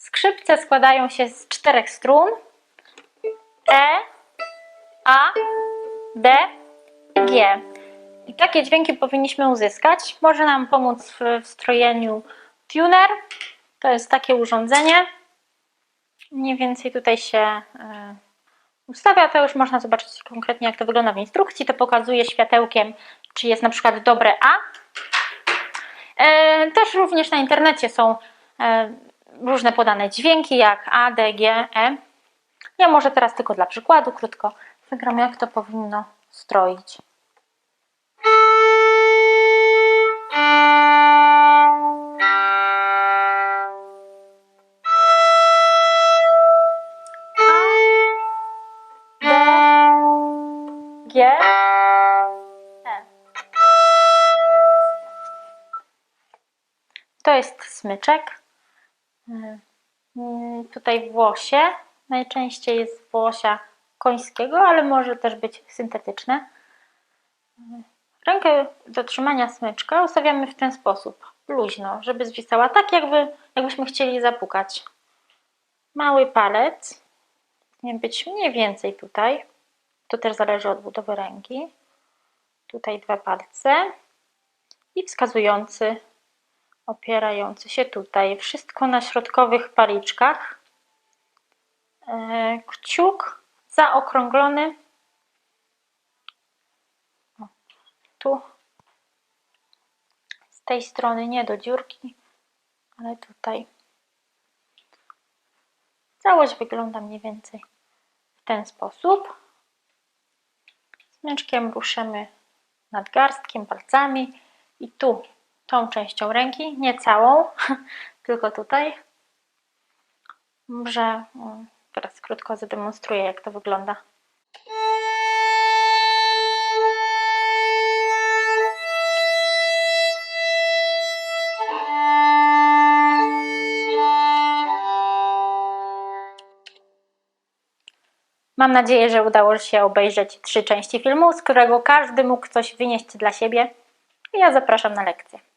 Skrzypce składają się z czterech strun E, A, D G. I takie dźwięki powinniśmy uzyskać. Może nam pomóc w wstrojeniu tuner. To jest takie urządzenie. Mniej więcej tutaj się e, ustawia. To już można zobaczyć konkretnie, jak to wygląda w instrukcji. To pokazuje światełkiem, czy jest na przykład dobre A. E, Też również na internecie są e, różne podane dźwięki, jak A, D, G, E. Ja może teraz tylko dla przykładu krótko wygram, jak to powinno stroić. G, E. To jest smyczek. Mm, Tutaj włosie. Najczęściej jest włosia końskiego, ale może też być syntetyczne. Rękę do trzymania smyczka ustawiamy w ten sposób, luźno, żeby zwisała tak, jakby, jakbyśmy chcieli zapukać. Mały palec, powinien być mniej więcej tutaj. To też zależy od budowy ręki. Tutaj dwa palce i wskazujący, opierający się tutaj. Wszystko na środkowych paliczkach. E, Kciuk zaokrąglony. Tu. Z tej strony nie do dziurki, ale tutaj. Całość wygląda mniej więcej w ten sposób. Smyczkiem ruszymy nadgarstkiem, palcami i tu tą częścią ręki, nie całą, tylko tutaj. Może mm, teraz krótko zademonstruję, jak to wygląda. Mam nadzieję, że udało się obejrzeć trzy części filmu, z którego każdy mógł coś wynieść dla siebie. Ja zapraszam na lekcję.